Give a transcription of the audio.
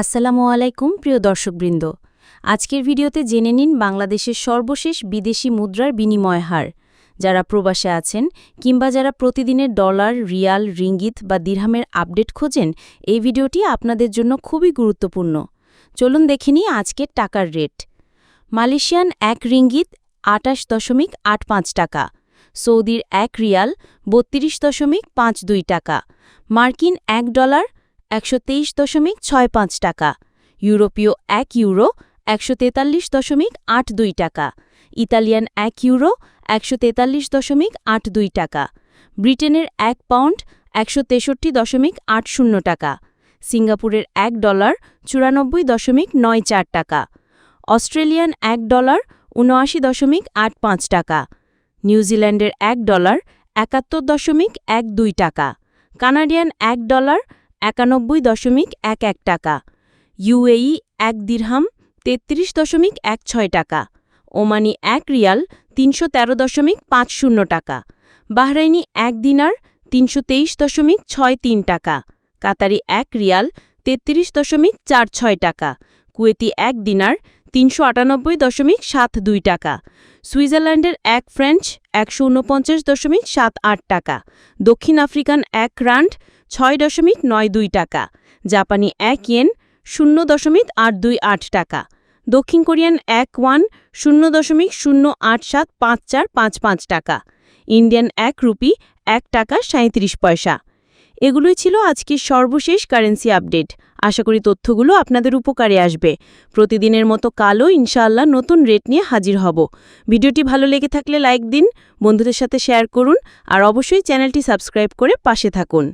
আসসালামু আলাইকুম, প্রিয় দর্শকবৃন্দ। আজকের ভিডিওতে জেনে নিন বাংলাদেশের সর্বশেষ বিদেশি মুদ্রার বিনিময় হার। যারা প্রবাসে আছেন কিংবা যারা প্রতিদিনের ডলার, রিয়াল, রিঙ্গিত বা দিরহামের আপডেট খোঁজেন, এই ভিডিওটি আপনাদের জন্য খুবই গুরুত্বপূর্ণ। চলুন দেখে নিই আজকের টাকার রেট। মালয়েশিয়ান এক রিঙ্গিত আটাশ দশমিক আট পাঁচ টাকা, সৌদির এক রিয়াল বত্রিশ দশমিক পাঁচ দুই টাকা, মার্কিন এক ডলার একশো তেইশ দশমিক ছয় পাঁচ টাকা। ইউরোপীয় এক ইউরো একশো তেতাল্লিশ দশমিক আট দুই টাকা। ইতালিয়ান এক ইউরো একশো তেতাল্লিশ দশমিক আট দুই টাকা। ব্রিটেনের এক পাউন্ড একশো তেষট্টি দশমিক আট শূন্য টাকা। সিঙ্গাপুরের এক ডলার চুরানব্বই দশমিক নয় চার টাকা। অস্ট্রেলিয়ান এক ডলার উনআশি দশমিক আট পাঁচ টাকা। নিউজিল্যান্ডের এক ডলার একাত্তর দশমিক এক দুই টাকা। কানাডিয়ান এক ডলার একানব্বই দশমিক এক এক টাকা। ইউএই এক দিরহাম তেত্রিশ দশমিক এক ছয় টাকা। ওমানি এক রিয়াল তিনশো তেরো দশমিক পাঁচ শূন্য টাকা। বাহরাইনি এক দিনার তিনশো তেইশ দশমিক ছয় তিন টাকা। কাতারি এক রিয়াল তেত্রিশ দশমিক চার ছয় টাকা। কুয়েতি এক দিনার তিনশো আটানব্বই দশমিক সাত দুই টাকা। সুইজারল্যান্ডের এক ফ্রেঞ্চ একশো উনপঞ্চাশ দশমিক সাত আট টাকা। দক্ষিণ আফ্রিকান এক রান্ড ছয় দশমিক নয় দুই টাকা, জাপানি এক ইয়েন শূন্য দশমিক আট দুই আট টাকা, দক্ষিণ কোরিয়ান এক ওয়ান শূন্য দশমিক শূন্য আট সাত পাঁচ চার পাঁচ পাঁচ টাকা, ইন্ডিয়ান এক রুপি এক টাকা সাঁত্রিশ পয়সা। এগুলোই ছিল আজকের সর্বশেষ কারেন্সি আপডেট। আশা করি তথ্যগুলো আপনাদের উপকারে আসবে। প্রতিদিনের মতো কালও ইনশাআল্লাহ নতুন রেট নিয়ে হাজির হব। ভিডিওটি ভালো লেগে থাকলে লাইক দিন, বন্ধুদের সাথে শেয়ার করুন, আর অবশ্যই চ্যানেলটি সাবস্ক্রাইব করে পাশে থাকুন।